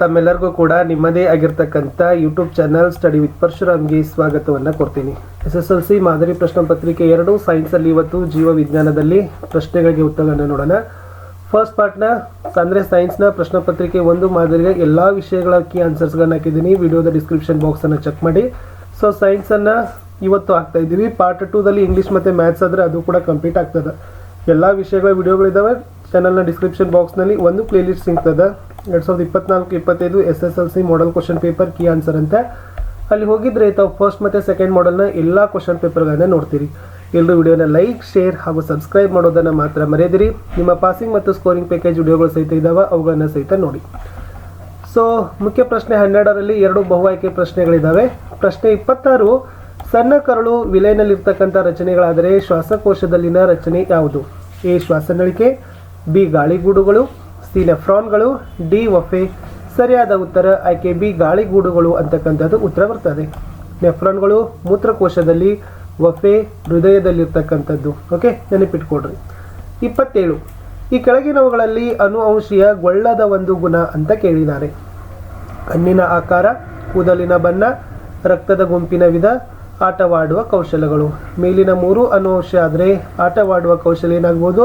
ತಮ್ಮೆಲ್ಲರಿಗೂ ಕೂಡ ನಿಮ್ಮದೇ ಆಗಿರ್ತಕ್ಕಂಥ ಯೂಟ್ಯೂಬ್ ಚಾನಲ್ ಸ್ಟಡಿ ವಿತ್ ಪರಶುರಾಮ್ಗೆ ಸ್ವಾಗತವನ್ನು ಕೊಡ್ತೀನಿ. ಎಸ್ ಎಸ್ ಎಲ್ ಸಿ ಮಾದರಿ ಪ್ರಶ್ನೆ ಪತ್ರಿಕೆ ಎರಡು ಸೈನ್ಸಲ್ಲಿ ಇವತ್ತು ಜೀವ ವಿಜ್ಞಾನದಲ್ಲಿ ಪ್ರಶ್ನೆಗಳಿಗೆ ಉತ್ತರಗಳನ್ನು ನೋಡೋಣ. ಫಸ್ಟ್ ಪಾರ್ಟ್ನ ಅಂದರೆ ಸೈನ್ಸ್ನ ಪ್ರಶ್ನೆ ಪತ್ರಿಕೆ ಒಂದು ಮಾದರಿಯ ಎಲ್ಲ ವಿಷಯಗಳ ಕೀ ಆನ್ಸರ್ಸ್ಗಳನ್ನು ಹಾಕಿದ್ದೀನಿ. ವಿಡಿಯೋದ ಡಿಸ್ಕ್ರಿಪ್ಷನ್ ಬಾಕ್ಸನ್ನು ಚೆಕ್ ಮಾಡಿ. ಸೊ ಸೈನ್ಸನ್ನು ಇವತ್ತು ಹಾಕ್ತಾ ಇದ್ದೀವಿ. ಪಾರ್ಟ್ ಟೂದಲ್ಲಿ ಇಂಗ್ಲೀಷ್ ಮತ್ತು ಮ್ಯಾಥ್ಸ್ ಆದರೆ ಅದು ಕೂಡ ಕಂಪ್ಲೀಟ್ ಆಗ್ತದೆ. ಎಲ್ಲ ವಿಷಯಗಳ ವಿಡಿಯೋಗಳಿದ್ದಾವೆ ಚಾನಲ್ನ ಡಿಸ್ಕ್ರಿಪ್ಷನ್ ಬಾಕ್ಸ್ನಲ್ಲಿ ಒಂದು ಪ್ಲೇಲಿಸ್ಟ್ ಸಿಗ್ತದೆ. ಎರಡು ಸಾವಿರದ ಇಪ್ಪತ್ನಾಲ್ಕು, ಇಪ್ಪತ್ತೈದು S S L C model question paper key answer ಅಂತ. ಅಲ್ಲಿ ಹೋಗಿದ್ರೆ ತಾವು ಫಸ್ಟ್ ಮತ್ತು ಸೆಕೆಂಡ್ ಮಾಡಲ್ನ ಎಲ್ಲ ಕ್ವಶನ್ ಪೇಪರ್ಗಳನ್ನ ನೋಡ್ತೀರಿ. ಎಲ್ಲರೂ ವಿಡಿಯೋನ ಲೈಕ್ ಶೇರ್ ಹಾಗೂ ಸಬ್ಸ್ಕ್ರೈಬ್ ಮಾಡೋದನ್ನು ಮಾತ್ರ ಮರೆಯದಿರಿ. ನಿಮ್ಮ ಪಾಸಿಂಗ್ ಮತ್ತು ಸ್ಕೋರಿಂಗ್ ಪ್ಯಾಕೇಜ್ ವಿಡಿಯೋಗಳು ಸಹಿತ ಇದ್ದಾವೆ ಅವುಗಳನ್ನು ಸಹಿತ ನೋಡಿ. ಸೊ ಮುಖ್ಯ ಪ್ರಶ್ನೆ ಹನ್ನೆರಡರಲ್ಲಿ ಎರಡು ಬಹು ಆಯ್ಕೆ ಪ್ರಶ್ನೆಗಳಿದ್ದಾವೆ ಪ್ರಶ್ನೆ ಇಪ್ಪತ್ತಾರು, ಸಣ್ಣ ಕರಳು ವಿಲಯನಲ್ಲಿರ್ತಕ್ಕಂಥ ರಚನೆಗಳಾದರೆ ಶ್ವಾಸಕೋಶದಲ್ಲಿನ ರಚನೆ ಯಾವುದು? ಎ, ಶ್ವಾಸನಳಿಕೆ, ಬಿ, ಗಾಳಿಗೂಡುಗಳು ಸಿ ನೆಫ್ರಾನ್ಗಳು ಡಿ ವಫೆ, ಸರಿಯಾದ ಉತ್ತರ ಆಯ್ಕೆ ಬಿ ಗಾಳಿಗೂಡುಗಳು ಅಂತಕ್ಕಂಥದ್ದು ಉತ್ತರ ಬರ್ತದೆ. ನೆಫ್ರಾನ್ಗಳು ಮೂತ್ರಕೋಶದಲ್ಲಿ, ವಫೆ ಹೃದಯದಲ್ಲಿರ್ತಕ್ಕಂಥದ್ದು. ಓಕೆ ನೆನಪಿಟ್ಕೊಡ್ರಿ ಇಪ್ಪತ್ತೇಳು. ಈ ಕೆಳಗಿನವುಗಳಲ್ಲಿ ಅನುವಂಶೀಯ ಗೊಳ್ಳದ ಒಂದು ಗುಣ ಅಂತ ಕೇಳಿದ್ದಾರೆ. ಹಣ್ಣಿನ ಆಕಾರ, ಕೂದಲಿನ ಬಣ್ಣ, ರಕ್ತದ ಗುಂಪಿನ ವಿಧ, ಆಟವಾಡುವ ಕೌಶಲಗಳು. ಮೇಲಿನ ಮೂರು ಅನುವಂಶ ಆದರೆ ಆಟವಾಡುವ ಕೌಶಲ ಏನಾಗ್ಬೋದು?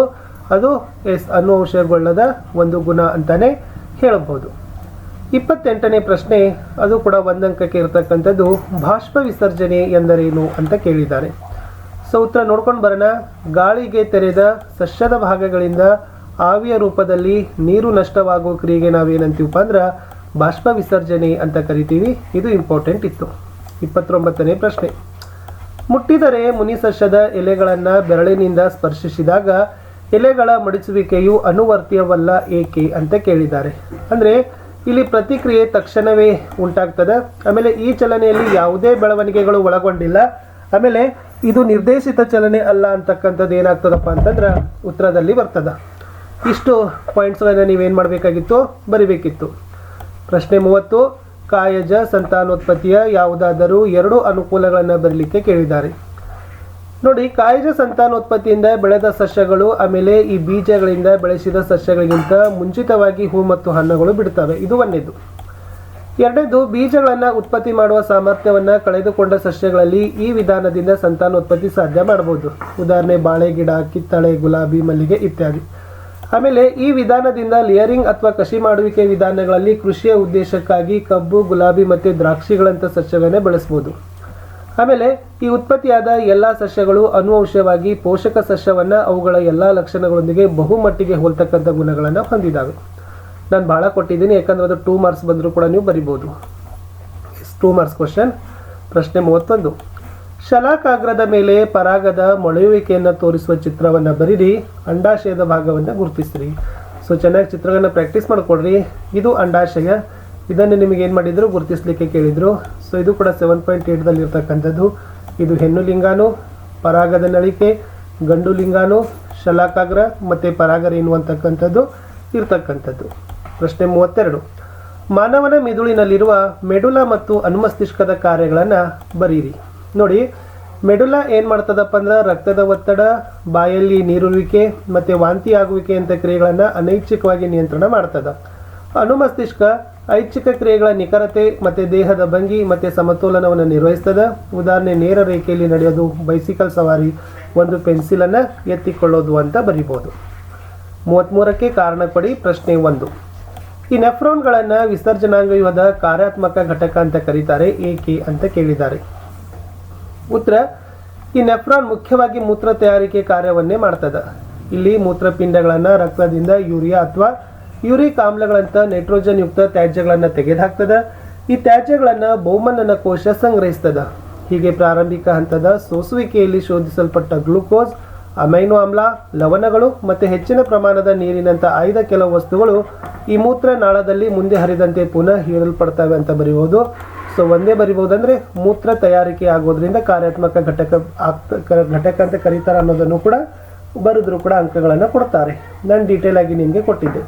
ಅದು ಎಸ್ ಅನುವಂಶಗೊಳ್ಳದ ಒಂದು ಗುಣ ಅಂತಾನೆ ಹೇಳಬಹುದು ಇಪ್ಪತ್ತೆಂಟನೇ ಪ್ರಶ್ನೆ, ಅದು ಕೂಡ ಒಂದಂಕಕ್ಕೆ ಇರತಕ್ಕಂಥದ್ದು ಬಾಷ್ಪ ವಿಸರ್ಜನೆ ಎಂದರೇನು ಅಂತ ಕೇಳಿದ್ದಾರೆ. ಸೊ ಉತ್ತರ ನೋಡ್ಕೊಂಡು ಬರೋಣ. ಗಾಳಿಗೆ ತೆರೆದ ಸಸ್ಯದ ಭಾಗಗಳಿಂದ ಆವಿಯ ರೂಪದಲ್ಲಿ ನೀರು ನಷ್ಟವಾಗುವ ಕ್ರಿಯೆಗೆ ನಾವೇನಂತೀವಪ್ಪ ಅಂದ್ರೆ ಬಾಷ್ಪ ವಿಸರ್ಜನೆ ಅಂತ ಕರಿತೀವಿ. ಇದು ಇಂಪಾರ್ಟೆಂಟ್ ಇತ್ತು. ಇಪ್ಪತ್ತೊಂಬತ್ತನೇ ಪ್ರಶ್ನೆ. ಮುಟ್ಟಿದರೆ ಮುನಿ ಸಸ್ಯದ ಎಲೆಗಳನ್ನು ಬೆರಳಿನಿಂದ ಸ್ಪರ್ಶಿಸಿದಾಗ ಎಲೆಗಳ ಮಡಿಸುವಿಕೆಯು ಅನುವರ್ತಿಯವಲ್ಲ ಏಕೆ ಅಂತ ಕೇಳಿದ್ದಾರೆ. ಅಂದರೆ ಇಲ್ಲಿ ಪ್ರತಿಕ್ರಿಯೆ ತಕ್ಷಣವೇ ಉಂಟಾಗ್ತದೆ. ಆಮೇಲೆ ಈ ಚಲನೆಯಲ್ಲಿ ಯಾವುದೇ ಬೆಳವಣಿಗೆಗಳು ಒಳಗೊಂಡಿಲ್ಲ. ಆಮೇಲೆ ಇದು ನಿರ್ದೇಶಿತ ಚಲನೆ ಅಲ್ಲ ಅಂತಕ್ಕಂಥದ್ದು ಏನಾಗ್ತದಪ್ಪ ಅಂತಂದ್ರೆ ಉತ್ತರದಲ್ಲಿ ಬರ್ತದ. ಇಷ್ಟು ಪಾಯಿಂಟ್ಸ್ಗಳನ್ನು ನೀವೇನು ಮಾಡಬೇಕಾಗಿತ್ತು? ಬರಿಬೇಕಿತ್ತು. ಪ್ರಶ್ನೆ ಮೂವತ್ತು, ಕಾಯಜ ಸಂತಾನೋತ್ಪತ್ತಿಯ ಯಾವುದಾದರೂ ಎರಡು ಅನುಕೂಲಗಳನ್ನು ಬರಲಿಕ್ಕೆ ಕೇಳಿದ್ದಾರೆ. ನೋಡಿ ಕಾಯಿಲೆ ಸಂತಾನೋತ್ಪತ್ತಿಯಿಂದ ಬೆಳೆದ ಸಸ್ಯಗಳು, ಆಮೇಲೆ ಈ ಬೀಜಗಳಿಂದ ಬೆಳೆಸಿದ ಸಸ್ಯಗಳಿಗಿಂತ ಮುಂಚಿತವಾಗಿ ಹೂ ಮತ್ತು ಹಣ್ಣುಗಳು ಬಿಡ್ತವೆ. ಇದು ಒಂದೇದು. ಎರಡನೇದು, ಬೀಜಗಳನ್ನು ಉತ್ಪತ್ತಿ ಮಾಡುವ ಸಾಮರ್ಥ್ಯವನ್ನು ಕಳೆದುಕೊಂಡ ಸಸ್ಯಗಳಲ್ಲಿ ಈ ವಿಧಾನದಿಂದ ಸಂತಾನೋತ್ಪತ್ತಿ ಸಾಧ್ಯ ಮಾಡಬಹುದು. ಉದಾಹರಣೆ, ಬಾಳೆ, ಗಿಡ, ಕಿತ್ತಳೆ, ಗುಲಾಬಿ, ಮಲ್ಲಿಗೆ ಇತ್ಯಾದಿ. ಆಮೇಲೆ ಈ ವಿಧಾನದಿಂದ ಲೇಯರಿಂಗ್ ಅಥವಾ ಕಸಿ ಮಾಡುವಿಕೆ ವಿಧಾನಗಳಲ್ಲಿ ಕೃಷಿಯ ಉದ್ದೇಶಕ್ಕಾಗಿ ಕಬ್ಬು, ಗುಲಾಬಿ ಮತ್ತು ದ್ರಾಕ್ಷಿಗಳಂಥ ಸಸ್ಯಗಳನ್ನೇ ಬೆಳೆಸ್ಬೋದು. ಆಮೇಲೆ ಈ ಉತ್ಪತ್ತಿಯಾದ ಎಲ್ಲ ಸಸ್ಯಗಳು ಅನುವಂಶವಾಗಿ ಪೋಷಕ ಸಸ್ಯವನ್ನು ಅವುಗಳ ಎಲ್ಲ ಲಕ್ಷಣಗಳೊಂದಿಗೆ ಬಹುಮಟ್ಟಿಗೆ ಹೋಲ್ತಕ್ಕಂಥ ಗುಣಗಳನ್ನು ಹೊಂದಿದ್ದಾವೆ ನಾನು ಭಾಳ ಕೊಟ್ಟಿದ್ದೀನಿ, ಯಾಕಂದ್ರೆ ಅದು ಟೂ ಮಾರ್ಕ್ಸ್ ಬಂದರೂ ಕೂಡ ನೀವು ಬರಿಬೋದು. ಟೂ ಮಾರ್ಕ್ಸ್ ಕ್ವಶನ್ ಪ್ರಶ್ನೆ ಮೂವತ್ತೊಂದು. ಶಲಾಕಾಗ್ರದ ಮೇಲೆ ಪರಾಗದ ಮೊಳೆಯುವಿಕೆಯನ್ನು ತೋರಿಸುವ ಚಿತ್ರವನ್ನು ಬರೀರಿ, ಅಂಡಾಶಯದ ಭಾಗವನ್ನು ಗುರುತಿಸ್ರಿ. ಸೊ ಚೆನ್ನಾಗಿ ಚಿತ್ರಗಳನ್ನು ಪ್ರಾಕ್ಟೀಸ್ ಮಾಡಿಕೊಡ್ರಿ. ಇದು ಅಂಡಾಶಯ. ಇದನ್ನು ನಿಮಗೆ ಏನು ಮಾಡಿದ್ರು ಗುರುತಿಸಲಿಕ್ಕೆ ಕೇಳಿದರು. ಸೊ ಇದು ಕೂಡ ಸೆವೆನ್ ಪಾಯಿಂಟ್ ಏಟ್ದಲ್ಲಿ ಇರ್ತಕ್ಕಂಥದ್ದು ಇದು ಹೆಣ್ಣು ಲಿಂಗಾನು, ಪರಾಗದ ನಳಿಕೆ, ಗಂಡು ಲಿಂಗಾನು, ಶಲಾಕಾಗ್ರ ಮತ್ತು ಪರಾಗರ ಎನ್ನುವಂತಕ್ಕಂಥದ್ದು ಇರ್ತಕ್ಕಂಥದ್ದು. ಪ್ರಶ್ನೆ ಮೂವತ್ತೆರಡು. ಮಾನವನ ಮಿದುಳಿನಲ್ಲಿರುವ ಮೆಡುಲ ಮತ್ತು ಅನುಮಸ್ತಿಷ್ಕದ ಕಾರ್ಯಗಳನ್ನು ಬರೀರಿ. ನೋಡಿ ಮೆಡುಲ ಏನು ಮಾಡ್ತದಪ್ಪ ಅಂದ್ರೆ ರಕ್ತದ ಒತ್ತಡ, ಬಾಯಲ್ಲಿ ನೀರುರುವಿಕೆ ಮತ್ತು ವಾಂತಿ ಆಗುವಿಕೆ ಅಂತ ಕ್ರಿಯೆಗಳನ್ನು ಅನೈಚ್ಛಿಕವಾಗಿ ನಿಯಂತ್ರಣ ಮಾಡ್ತದ. ಅನುಮಸ್ತಿಷ್ಕ ಐಚ್ಛಿಕ ಕ್ರಿಯೆಗಳ ನಿಖರತೆ ಮತ್ತು ದೇಹದ ಭಂಗಿ ಮತ್ತು ಸಮತೋಲನವನ್ನು ನಿರ್ವಹಿಸ್ತದೆ. ಉದಾಹರಣೆ, ನೇರ ರೇಖೆಯಲ್ಲಿ ನಡೆಯೋದು ಬೈಸಿಕಲ್ ಸವಾರಿ, ಒಂದು ಪೆನ್ಸಿಲನ್ನು ಎತ್ತಿಕೊಳ್ಳೋದು ಅಂತ ಬರಿಬೋದು. ಮೂವತ್ತ್ಮೂರಕ್ಕೆ ಕಾರಣ ಕೊಡಿ, ಪ್ರಶ್ನೆ ಒಂದು. ಈ ನೆಫ್ರೋನ್ಗಳನ್ನು ವಿಸರ್ಜನಾಂಗವ್ಯೂಹದ ಕಾರ್ಯಾತ್ಮಕ ಘಟಕ ಅಂತ ಕರೀತಾರೆ, ಏಕೆ ಅಂತ ಕೇಳಿದ್ದಾರೆ. ಉತ್ತರ, ಈ ನೆಫ್ರಾನ್ ಮುಖ್ಯವಾಗಿ ಮೂತ್ರ ತಯಾರಿಕೆ ಕಾರ್ಯವನ್ನೇ ಮಾಡ್ತದೆ. ಇಲ್ಲಿ ಮೂತ್ರಪಿಂಡಗಳನ್ನು ರಕ್ತದಿಂದ ಯೂರಿಯಾ ಅಥವಾ ಯೂರಿಕ್ ಆಮ್ಲಗಳಂತ ನೈಟ್ರೋಜನ್ ಯುಕ್ತ ತ್ಯಾಜ್ಯಗಳನ್ನು ತೆಗೆದುಹಾಕ್ತದೆ. ಈ ತ್ಯಾಜ್ಯಗಳನ್ನು ಬೌಮನ್ನನ ಕೋಶ ಸಂಗ್ರಹಿಸ್ತದ. ಹೀಗೆ ಪ್ರಾರಂಭಿಕ ಹಂತದ ಸೋಸುವಿಕೆಯಲ್ಲಿ ಶೋಧಿಸಲ್ಪಟ್ಟ ಗ್ಲೂಕೋಸ್, ಅಮೈನೋ ಆಮ್ಲ, ಲವಣಗಳು ಮತ್ತು ಹೆಚ್ಚಿನ ಪ್ರಮಾಣದ ನೀರಿನಂಥ ಆಯ್ದ ಕೆಲವು ವಸ್ತುಗಳು ಈ ಮೂತ್ರ ನಾಳದಲ್ಲಿ ಮುಂದೆ ಹರಿದಂತೆ ಪುನಃ ಹೀರಲ್ಪಡ್ತವೆ ಅಂತ ಬರೀಬಹುದು ಸೊ ಒಂದೇ ಬರಿಬಹುದು ಅಂದರೆ ಮೂತ್ರ ತಯಾರಿಕೆ ಆಗೋದ್ರಿಂದ ಕಾರ್ಯಾತ್ಮಕ ಘಟಕ ಆಗ್ತ, ಘಟಕ ಅಂತ ಕರೀತಾರೆ ಅನ್ನೋದನ್ನು ಕೂಡ ಬರೆದ್ರು ಕೂಡ ಅಂಕಗಳನ್ನು ಕೊಡ್ತಾರೆ. ನಾನು ಡೀಟೇಲ್ ಆಗಿ ನಿಮಗೆ ಕೊಟ್ಟಿದ್ದೆ.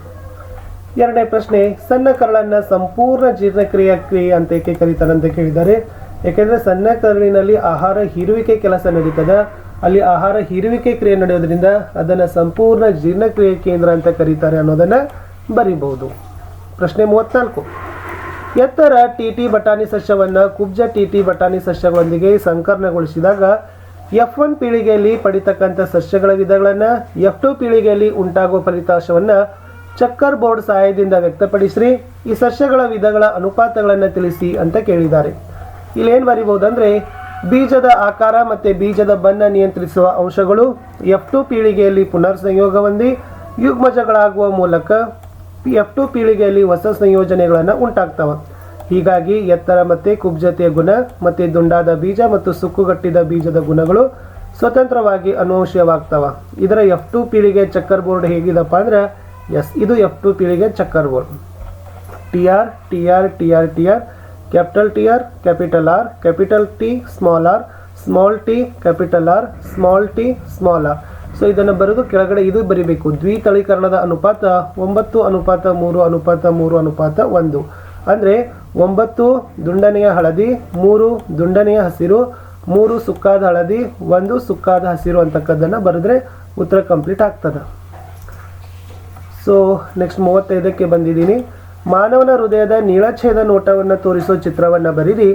ಎರಡನೇ ಪ್ರಶ್ನೆ, ಸಣ್ಣ ಕರಳನ್ನ ಸಂಪೂರ್ಣ ಜೀರ್ಣಕ್ರಿಯೆ ಕ್ರಿಯೆ ಅಂತ ಏಕೆ ಕರೀತಾರೆ ಅಂತ ಕೇಳಿದ್ದಾರೆ. ಯಾಕೆಂದ್ರೆ ಸಣ್ಣ ಕರಳಿನಲ್ಲಿ ಆಹಾರ ಹೀರುವಿಕೆ ಕೆಲಸ ನಡೀತದ. ಅಲ್ಲಿ ಆಹಾರ ಹೀರುವಿಕೆ ಕ್ರಿಯೆ ನಡೆಯೋದ್ರಿಂದ ಅದನ್ನ ಸಂಪೂರ್ಣ ಜೀರ್ಣಕ್ರಿಯೆ ಕೇಂದ್ರ ಅಂತ ಕರೀತಾರೆ ಅನ್ನೋದನ್ನ ಬರೀಬಹುದು. ಪ್ರಶ್ನೆ ಮೂವತ್ನಾಲ್ಕು. ಎತ್ತರ ಟಿ ಟಿ ಬಟಾಣಿ ಸಸ್ಯವನ್ನು ಕುಬ್ಜ ಟಿ ಟಿ ಬಟಾಣಿ ಸಸ್ಯಗಳೊಂದಿಗೆ ಸಂಕರ್ಣಗೊಳಿಸಿದಾಗ ಎಫ್ ಒನ್ ಪೀಳಿಗೆಯಲ್ಲಿ ಪಡಿತಕ್ಕಂಥ ಸಸ್ಯಗಳ ವಿಧಗಳನ್ನು ಎಫ್ ಟು ಪೀಳಿಗೆಯಲ್ಲಿ ಉಂಟಾಗುವ ಫಲಿತಾಂಶವನ್ನು ಚಕ್ಕರ್ ಬೋರ್ಡ್ ಸಹಾಯದಿಂದ ವ್ಯಕ್ತಪಡಿಸ್ರಿ. ಈ ಸಸ್ಯಗಳ ವಿಧಗಳ ಅನುಪಾತಗಳನ್ನು ತಿಳಿಸಿ ಅಂತ ಕೇಳಿದ್ದಾರೆ. ಇಲ್ಲಿ ಏನು ಬರಿಬಹುದಂದ್ರೆ ಬೀಜದ ಆಕಾರ ಮತ್ತು ಬೀಜದ ಬಣ್ಣ ನಿಯಂತ್ರಿಸುವ ಅಂಶಗಳು ಎಫ್ ಟು ಪೀಳಿಗೆಯಲ್ಲಿ ಪುನರ್ ಸಂಯೋಗ ಹೊಂದಿ ಯುಗ್ಮಜಗಳಾಗುವ ಮೂಲಕ ಎಫ್ ಟು ಪೀಳಿಗೆಯಲ್ಲಿ ಹೊಸ ಸಂಯೋಜನೆಗಳನ್ನು ಉಂಟಾಗ್ತವೆ. ಹೀಗಾಗಿ ಎತ್ತರ ಮತ್ತು ಕುಬ್ಜತೆಯ ಗುಣ ಮತ್ತು ದುಂಡಾದ ಬೀಜ ಮತ್ತು ಸುಕ್ಕುಗಟ್ಟಿದ ಬೀಜದ ಗುಣಗಳು ಸ್ವತಂತ್ರವಾಗಿ ಅನುವಂಶೀಯವಾಗ್ತವೆ. ಇದರ ಎಫ್ ಟು ಪೀಳಿಗೆ ಚಕ್ಕರ್ ಬೋರ್ಡ್ ಹೇಗಿದಪ್ಪ ಅಂದ್ರೆ ಎಸ್ ಇದು ಎಫ್ ಟು ಪೀಳಿಗೆ checkerboard. T R T R T R T R capital T R capital R capital T small R small T capital R small T small R so ಇದನ್ನು ಬರೆದು ಕೆಳಗಡೆ ಇದು ಬರಿಬೇಕು. ದ್ವಿತಳೀಕರಣದ ಅನುಪಾತ ಒಂಬತ್ತು, ಅನುಪಾತ ಮೂರು ಅನುಪಾತ ಮೂರು, ಅನುಪಾತ ಒಂದು. ಅಂದರೆ ಒಂಬತ್ತು ದುಂಡನೆಯ ಹಳದಿ, ಮೂರು ದುಂಡನೆಯ ಹಸಿರು, ಮೂರು ಸುಕ್ಕಾದ ಹಳದಿ, ಒಂದು ಸುಕ್ಕಾದ ಹಸಿರು ಅಂತಕ್ಕದ್ದನ್ನು ಬರೆದ್ರೆ ಉತ್ತರ ಕಂಪ್ಲೀಟ್ ಆಗ್ತದೆ. ಸೊ ನೆಕ್ಸ್ಟ್ ಮೂವತ್ತೈದಕ್ಕೆ ಬಂದಿದ್ದೀನಿ. ಮಾನವನ ಹೃದಯದ ನೀಳಛೇದ ನೋಟವನ್ನು ತೋರಿಸೋ ಚಿತ್ರವನ್ನು ಬರೀರಿ.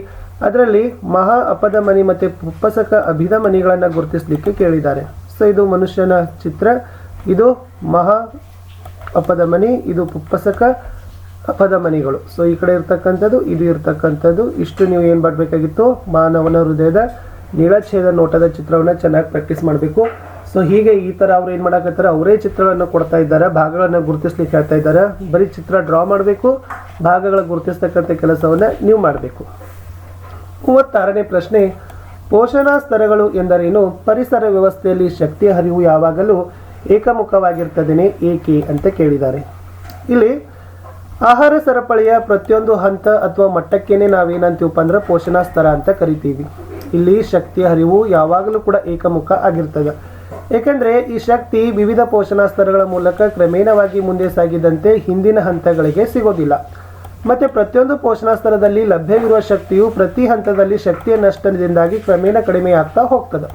ಅದರಲ್ಲಿ ಮಹಾ ಅಪಧಮನಿ ಮತ್ತು ಪುಪ್ಪಸಕ ಅಭಿಧಮನಿಗಳನ್ನು ಗುರುತಿಸಲಿಕ್ಕೆ ಕೇಳಿದ್ದಾರೆ. ಸೊ ಇದು ಮನುಷ್ಯನ ಚಿತ್ರ. ಇದು ಮಹಾ ಅಪಧಮನಿ ಇದು ಪುಪ್ಪಸಕ ಅಪಧಮನಿಗಳು ಸೊ ಈ ಕಡೆ ಇರ್ತಕ್ಕಂಥದ್ದು, ಇದು ಇರ್ತಕ್ಕಂಥದ್ದು. ಇಷ್ಟು ನೀವು ಏನು ಮಾಡಬೇಕಾಗಿತ್ತು? ಮಾನವನ ಹೃದಯದ ನೀಳಛೇದ ನೋಟದ ಚಿತ್ರವನ್ನು ಚೆನ್ನಾಗಿ ಪ್ರಾಕ್ಟೀಸ್ ಮಾಡಬೇಕು. ಸೊ ಹೀಗೆ ಈ ಥರ ಅವ್ರು ಏನು ಮಾಡಕತ್ತಾರೆ? ಅವರೇ ಚಿತ್ರಗಳನ್ನು ಕೊಡ್ತಾ ಇದ್ದಾರೆ, ಭಾಗಗಳನ್ನು ಗುರುತಿಸ್ಲಿಕ್ಕೆ ಹೇಳ್ತಾ ಇದ್ದಾರೆ. ಬರೀ ಚಿತ್ರ ಡ್ರಾ ಮಾಡಬೇಕು ಭಾಗಗಳ ಗುರುತಿಸ್ತಕ್ಕಂಥ ಕೆಲಸವನ್ನು ನೀವು ಮಾಡಬೇಕು. ಮೂವತ್ತಾರನೇ ಪ್ರಶ್ನೆ, ಪೋಷಣಾ ಸ್ತರಗಳು ಎಂದರೇನು? ಪರಿಸರ ವ್ಯವಸ್ಥೆಯಲ್ಲಿ ಶಕ್ತಿಯ ಹರಿವು ಯಾವಾಗಲೂ ಏಕಮುಖವಾಗಿರ್ತದೇನೆ, ಏಕೆ ಅಂತ ಕೇಳಿದ್ದಾರೆ. ಇಲ್ಲಿ, ಆಹಾರ ಸರಪಳಿಯ ಪ್ರತಿಯೊಂದು ಹಂತ ಅಥವಾ ಮಟ್ಟಕ್ಕೇನೆ ನಾವೇನಂತೀವಪ್ಪ ಅಂದ್ರೆ ಪೋಷಣಾ ಸ್ತರ ಅಂತ ಕರಿತೀವಿ. ಇಲ್ಲಿ ಶಕ್ತಿಯ ಹರಿವು ಯಾವಾಗಲೂ ಕೂಡ ಏಕಮುಖ ಆಗಿರ್ತದೆ. ಏಕೆಂದರೆ ಈ ಶಕ್ತಿ ವಿವಿಧ ಪೋಷಣಾ ಸ್ತರಗಳ ಮೂಲಕ ಕ್ರಮೇಣವಾಗಿ ಮುಂದೆ ಸಾಗಿದಂತೆ ಹಿಂದಿನ ಹಂತಗಳಿಗೆ ಸಿಗೋದಿಲ್ಲ. ಮತ್ತು ಪ್ರತಿಯೊಂದು ಪೋಷಣಾ ಸ್ತರದಲ್ಲಿ ಲಭ್ಯವಿರುವ ಶಕ್ತಿಯು ಪ್ರತಿ ಹಂತದಲ್ಲಿ ಶಕ್ತಿಯ ನಷ್ಟದಿಂದಾಗಿ ಕ್ರಮೇಣ ಕಡಿಮೆಯಾಗ್ತಾ ಹೋಗ್ತದೆ.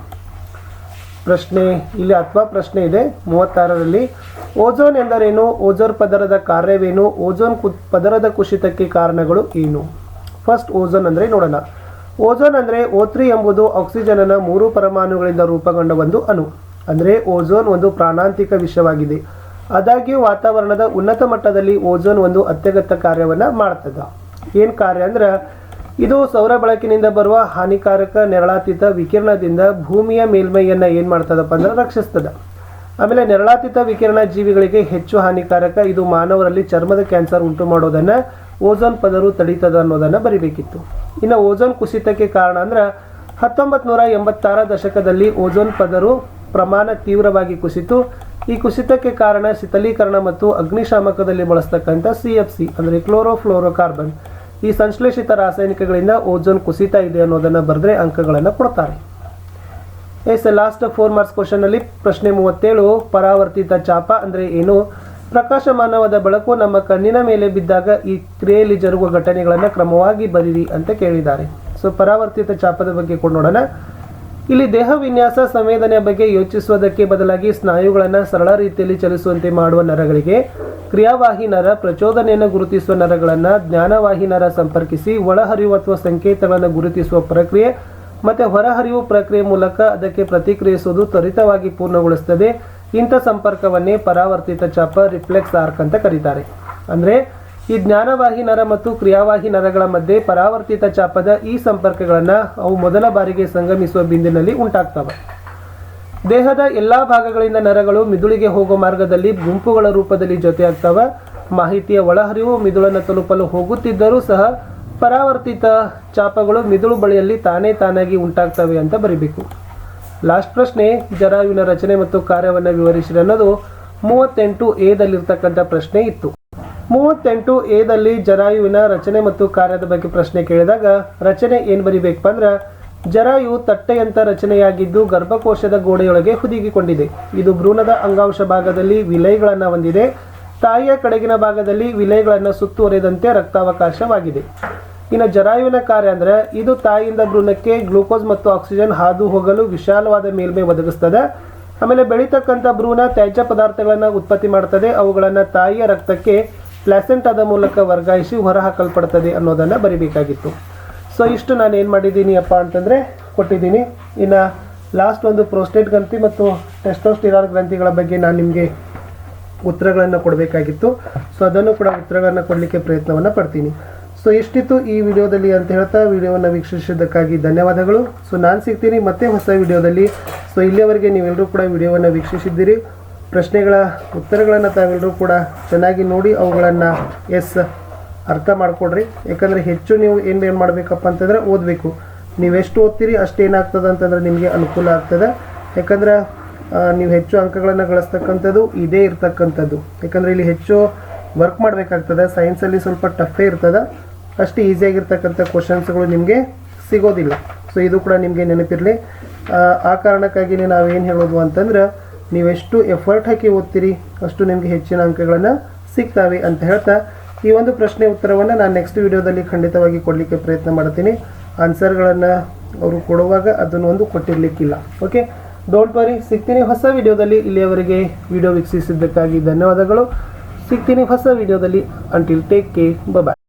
ಪ್ರಶ್ನೆ ಇಲ್ಲಿ ಅಥವಾ ಪ್ರಶ್ನೆ ಇದೆ. ಮೂವತ್ತಾರರಲ್ಲಿ, ಓಜೋನ್ ಎಂದರೇನು? ಓಜೋನ್ ಪದರದ ಕಾರ್ಯವೇನು? ಓಜೋನ್ ಕು ಪದರದ ಕುಸಿತಕ್ಕೆ ಕಾರಣಗಳು ಏನು? ಫಸ್ಟ್, ಓಜೋನ್ ಅಂದರೆ ನೋಡೋಣ. ಓಜೋನ್ ಅಂದರೆ ಓತ್ರಿ ಎಂಬುದು ಆಕ್ಸಿಜನ್ನ ಮೂರು ಪರಮಾಣುಗಳಿಂದ ರೂಪುಗೊಂಡ ಒಂದು ಅಣು. ಅಂದರೆ ಓಝೋನ್ ಒಂದು ಪ್ರಾಣಾಂತಿಕ ವಿಷಯವಾಗಿದೆ ಆದಾಗ್ಯೂ ವಾತಾವರಣದ ಉನ್ನತ ಮಟ್ಟದಲ್ಲಿ ಓಝೋನ್ ಒಂದು ಅತ್ಯಗತ್ಯ ಕಾರ್ಯವನ್ನು ಮಾಡ್ತದೆ. ಏನು ಕಾರ್ಯ ಅಂದ್ರೆ, ಇದು ಸೌರ ಬೆಳಕಿನಿಂದ ಬರುವ ಹಾನಿಕಾರಕ ನೆರಳಾತೀತ ವಿಕಿರಣದಿಂದ ಭೂಮಿಯ ಮೇಲ್ಮೈಯನ್ನು ಏನು ಮಾಡ್ತದಪ್ಪ ಅಂದ್ರೆ ರಕ್ಷಿಸ್ತದೆ. ಆಮೇಲೆ ನೆರಳಾತೀತ ವಿಕಿರಣ ಜೀವಿಗಳಿಗೆ ಹೆಚ್ಚು ಹಾನಿಕಾರಕ ಇದು ಮಾನವರಲ್ಲಿ ಚರ್ಮದ ಕ್ಯಾನ್ಸರ್ ಉಂಟು ಮಾಡೋದನ್ನು ಓಝೋನ್ ಪದರು ತಡೀತದ ಅನ್ನೋದನ್ನು ಬರಿಬೇಕಿತ್ತು. ಇನ್ನು ಓಝೋನ್ ಕುಸಿತಕ್ಕೆ ಕಾರಣ ಅಂದ್ರೆ ಹತ್ತೊಂಬತ್ತು ನೂರ ಎಂಬತ್ತಾರ ದಶಕದಲ್ಲಿ ಓಝೋನ್ ಪದರು ಪ್ರಮಾಣ ತೀವ್ರವಾಗಿ ಕುಸಿತು, ಈ ಕುಸಿತಕ್ಕೆ ಕಾರಣ ಶೀತಲೀಕರಣ ಮತ್ತು ಅಗ್ನಿಶಾಮಕದಲ್ಲಿ ಬಳಸ್ತಕ್ಕಂಥ ಸಿ ಎಫ್ ಸಿ ಅಂದರೆ ಕ್ಲೋರೋಫ್ಲೋರೋಕಾರ್ಬನ್. ಈ ಸಂಶ್ಲೇಷಿತ ರಾಸಾಯನಿಕಗಳಿಂದ ಓಝೋನ್ ಕುಸಿತ ಇದೆ ಅನ್ನೋದನ್ನು ಬರೆದ್ರೆ ಅಂಕಗಳನ್ನು ಕೊಡ್ತಾರೆ. ಎಸ್ ಲಾಸ್ಟ್ ಫೋರ್ ಮಾರ್ಕ್ಸ್ ಕ್ವಶನಲ್ಲಿ ಪ್ರಶ್ನೆ ಮೂವತ್ತೇಳು, ಪರಾವರ್ತಿತ ಚಾಪ ಅಂದರೆ ಏನು? ಪ್ರಕಾಶಮಾನವಾದ ಬೆಳಕು ನಮ್ಮ ಕಣ್ಣಿನ ಮೇಲೆ ಬಿದ್ದಾಗ ಈ ಕ್ರಿಯೆಯಲ್ಲಿ ಜರುಗುವ ಘಟನೆಗಳನ್ನು ಕ್ರಮವಾಗಿ ಬರೀರಿ ಅಂತ ಕೇಳಿದ್ದಾರೆ. ಸೊ ಪರಾವರ್ತಿತ ಚಾಪದ ಬಗ್ಗೆ ನೋಡೋಣ. ಇಲ್ಲಿ ದೇಹ ವಿನ್ಯಾಸ ಸಂವೇದನೆಯ ಬಗ್ಗೆ ಯೋಚಿಸುವುದಕ್ಕೆ ಬದಲಾಗಿ ಸ್ನಾಯುಗಳನ್ನು ಸರಳ ರೀತಿಯಲ್ಲಿ ಚಲಿಸುವಂತೆ ಮಾಡುವ ನರಗಳಿಗೆ ಕ್ರಿಯಾವಾಹಿ ನರ ಪ್ರಚೋದನೆಯನ್ನು ಗುರುತಿಸುವ ನರಗಳನ್ನು ಜ್ಞಾನವಾಹಿ ನರ ಸಂಪರ್ಕಿಸಿ ಒಳಹರಿವು ಅಥವಾ ಸಂಕೇತಗಳನ್ನು ಗುರುತಿಸುವ ಪ್ರಕ್ರಿಯೆ ಮತ್ತು ಹೊರಹರಿವು ಪ್ರಕ್ರಿಯೆ ಮೂಲಕ ಅದಕ್ಕೆ ಪ್ರತಿಕ್ರಿಯಿಸುವುದು ತ್ವರಿತವಾಗಿ ಪೂರ್ಣಗೊಳಿಸುತ್ತದೆ ಇಂಥ ಸಂಪರ್ಕವನ್ನೇ ಪರಾವರ್ತಿತ ಚಾಪ ರಿಫ್ಲೆಕ್ಸ್ ಆರ್ಕ್ ಅಂತ ಕರೀತಾರೆ. ಅಂದರೆ ಈ ಜ್ಞಾನವಾಹಿ ನರ ಮತ್ತು ಕ್ರಿಯಾವಾಹಿ ನರಗಳ ಮಧ್ಯೆ ಪರಾವರ್ತಿತ ಚಾಪದ ಈ ಸಂಪರ್ಕಗಳನ್ನು ಅವು ಮೊದಲ ಬಾರಿಗೆ ಸಂಗಮಿಸುವ ಬಿಂದಿನಲ್ಲಿ ಉಂಟಾಗ್ತವೆ. ದೇಹದ ಎಲ್ಲಾ ಭಾಗಗಳಿಂದ ನರಗಳು ಮಿದುಳಿಗೆ ಹೋಗುವ ಮಾರ್ಗದಲ್ಲಿ ಗುಂಪುಗಳ ರೂಪದಲ್ಲಿ ಜೊತೆಯಾಗ್ತವೆ. ಮಾಹಿತಿಯ ಒಳಹರಿವು ಮಿದುಳನ್ನು ತಲುಪಲು ಹೋಗುತ್ತಿದ್ದರೂ ಸಹ ಪರಾವರ್ತಿತ ಚಾಪಗಳು ಮಿದುಳು ಬಳಿಯಲ್ಲಿ ತಾನೇ ತಾನಾಗಿ ಉಂಟಾಗ್ತವೆ ಅಂತ ಬರಿಬೇಕು. ಲಾಸ್ಟ್ ಪ್ರಶ್ನೆ, ಜರಾಯುವಿನ ರಚನೆ ಮತ್ತು ಕಾರ್ಯವನ್ನು ವಿವರಿಸಿರಿ ಅನ್ನೋದು ಮೂವತ್ತೆಂಟು ಎದಲ್ಲಿರ್ತಕ್ಕಂಥ ಪ್ರಶ್ನೆ ಇತ್ತು. ಮೂವತ್ತೆಂಟು ಎದಲ್ಲಿ ಜರಾಯುವಿನ ರಚನೆ ಮತ್ತು ಕಾರ್ಯದ ಬಗ್ಗೆ ಪ್ರಶ್ನೆ ಕೇಳಿದಾಗ, ರಚನೆ ಏನು ಬರಿಬೇಕಪ್ಪ ಅಂದ್ರೆ, ಜರಾಯು ತಟ್ಟೆಯಂತ ರಚನೆಯಾಗಿದ್ದು ಗರ್ಭಕೋಶದ ಗೋಡೆಯೊಳಗೆ ಹುದುಗಿಕೊಂಡಿದೆ. ಇದು ಭ್ರೂಣದ ಅಂಗಾಂಶ ಭಾಗದಲ್ಲಿ ವಿಲಯಗಳನ್ನು ಹೊಂದಿದೆ. ತಾಯಿಯ ಕಡೆಗಿನ ಭಾಗದಲ್ಲಿ ವಿಲಯಗಳನ್ನು ಸುತ್ತುವರೆದಂತೆ ರಕ್ತಾವಕಾಶವಾಗಿದೆ. ಇನ್ನು ಜರಾಯುವಿನ ಕಾರ್ಯ ಅಂದ್ರೆ, ಇದು ತಾಯಿಯಿಂದ ಭ್ರೂಣಕ್ಕೆ ಗ್ಲೂಕೋಸ್ ಮತ್ತು ಆಕ್ಸಿಜನ್ ಹಾದು ಹೋಗಲು ವಿಶಾಲವಾದ ಮೇಲ್ಮೈ ಒದಗಿಸ್ತದೆ. ಆಮೇಲೆ ಬೆಳೀತಕ್ಕಂಥ ಭ್ರೂಣ ತ್ಯಾಜ್ಯ ಪದಾರ್ಥಗಳನ್ನು ಉತ್ಪತ್ತಿ ಮಾಡ್ತದೆ. ಅವುಗಳನ್ನು ತಾಯಿಯ ರಕ್ತಕ್ಕೆ ಪ್ಲಾಸೆಂಟಾದ ಮೂಲಕ ವರ್ಗಾಯಿಸಿ ಹೊರಹಾಕಲ್ಪಡ್ತದೆ ಅನ್ನೋದನ್ನು ಬರಿಬೇಕಾಗಿತ್ತು. ಸೊ ಇಷ್ಟು ನಾನು ಏನು ಮಾಡಿದ್ದೀನಿ ಅಪ್ಪ ಅಂತಂದರೆ, ಕೊಟ್ಟಿದ್ದೀನಿ. ಇನ್ನು ಲಾಸ್ಟ್ ಒಂದು ಪ್ರೋಸ್ಟೇಟ್ ಗ್ರಂಥಿ ಮತ್ತು ಟೆಸ್ಟೋಸ್ಟಿರಾಲ್ ಗ್ರಂಥಿಗಳ ಬಗ್ಗೆ ನಾನು ನಿಮಗೆ ಉತ್ತರಗಳನ್ನು ಕೊಡಬೇಕಾಗಿತ್ತು. ಸೊ ಅದನ್ನು ಕೂಡ ಉತ್ತರಗಳನ್ನು ಕೊಡಲಿಕ್ಕೆ ಪ್ರಯತ್ನವನ್ನು ಪಡ್ತೀನಿ. ಸೊ ಇಷ್ಟಿತ್ತು ಈ ವಿಡಿಯೋದಲ್ಲಿ ಅಂತ ಹೇಳ್ತಾ ವಿಡಿಯೋವನ್ನು ವೀಕ್ಷಿಸಿದ್ದಕ್ಕಾಗಿ ಧನ್ಯವಾದಗಳು. ಸೊ ನಾನು ಸಿಗ್ತೀನಿ ಮತ್ತೆ ಹೊಸ ವಿಡಿಯೋದಲ್ಲಿ. ಸೊ ಇಲ್ಲಿಯವರೆಗೆ ನೀವೆಲ್ಲರೂ ಕೂಡ ವಿಡಿಯೋವನ್ನು ವೀಕ್ಷಿಸಿದ್ದೀರಿ. ಪ್ರಶ್ನೆಗಳ ಉತ್ತರಗಳನ್ನು ತಾವೆಲ್ಲರೂ ಕೂಡ ಚೆನ್ನಾಗಿ ನೋಡಿ ಅವುಗಳನ್ನು ಎಸ್ ಅರ್ಥ ಮಾಡಿಕೊಡ್ರಿ ಯಾಕಂದರೆ ಹೆಚ್ಚು ನೀವು ಏನು ಏನು ಮಾಡಬೇಕಪ್ಪ ಅಂತಂದರೆ ಓದಬೇಕು. ನೀವೆಷ್ಟು ಓದ್ತೀರಿ ಅಷ್ಟು ಏನಾಗ್ತದೆ ಅಂತಂದ್ರೆ ನಿಮಗೆ ಅನುಕೂಲ ಆಗ್ತದೆ. ಯಾಕಂದ್ರೆ ನೀವು ಹೆಚ್ಚು ಅಂಕಗಳನ್ನು ಗಳಿಸ್ತಕ್ಕಂಥದ್ದು ಇದೇ ಇರ್ತಕ್ಕಂಥದ್ದು. ಯಾಕಂದರೆ ಇಲ್ಲಿ ಹೆಚ್ಚು ವರ್ಕ್ ಮಾಡಬೇಕಾಗ್ತದೆ. ಸೈನ್ಸಲ್ಲಿ ಸ್ವಲ್ಪ ಟಫೇ ಇರ್ತದೆ. ಅಷ್ಟು ಈಸಿಯಾಗಿರ್ತಕ್ಕಂಥ ಕ್ವಶನ್ಸ್ಗಳು ನಿಮಗೆ ಸಿಗೋದಿಲ್ಲ. ಸೊ ಇದು ಕೂಡ ನಿಮಗೆ ನೆನಪಿರಲಿ. ಆ ಕಾರಣಕ್ಕಾಗಿಯೇ ನಾವೇನು ಹೇಳೋದು ಅಂತಂದ್ರೆ ನೀವೆಷ್ಟು ಎಫರ್ಟ್ ಹಾಕಿ ಓದ್ತೀರಿ, ಅಷ್ಟು ನಿಮಗೆ ಹೆಚ್ಚಿನ ಅಂಕಗಳನ್ನು ಸಿಗ್ತವೆ ಅಂತ ಹೇಳ್ತಾ ಈ ಒಂದು ಪ್ರಶ್ನೆ ಉತ್ತರವನ್ನು ನಾನು ನೆಕ್ಸ್ಟ್ ವಿಡಿಯೋದಲ್ಲಿ ಖಂಡಿತವಾಗಿ ಕೊಡಲಿಕ್ಕೆ ಪ್ರಯತ್ನ ಮಾಡ್ತೀನಿ. ಆನ್ಸರ್ಗಳನ್ನು ಅವರು ಕೊಡುವಾಗ ಅದನ್ನು ಒಂದು ಕೊಟ್ಟಿರಲಿಕ್ಕಿಲ್ಲ. ಓಕೆ ಡೋಂಟ್ ವರಿ ಸಿಗ್ತೀನಿ ಹೊಸ ವಿಡಿಯೋದಲ್ಲಿ ಇಲ್ಲಿಯವರೆಗೆ ವಿಡಿಯೋ ವೀಕ್ಷಿಸಿದ್ದಕ್ಕಾಗಿ ಧನ್ಯವಾದಗಳು. ಸಿಗ್ತೀನಿ ಹೊಸ ವಿಡಿಯೋದಲ್ಲಿ. Until take care bye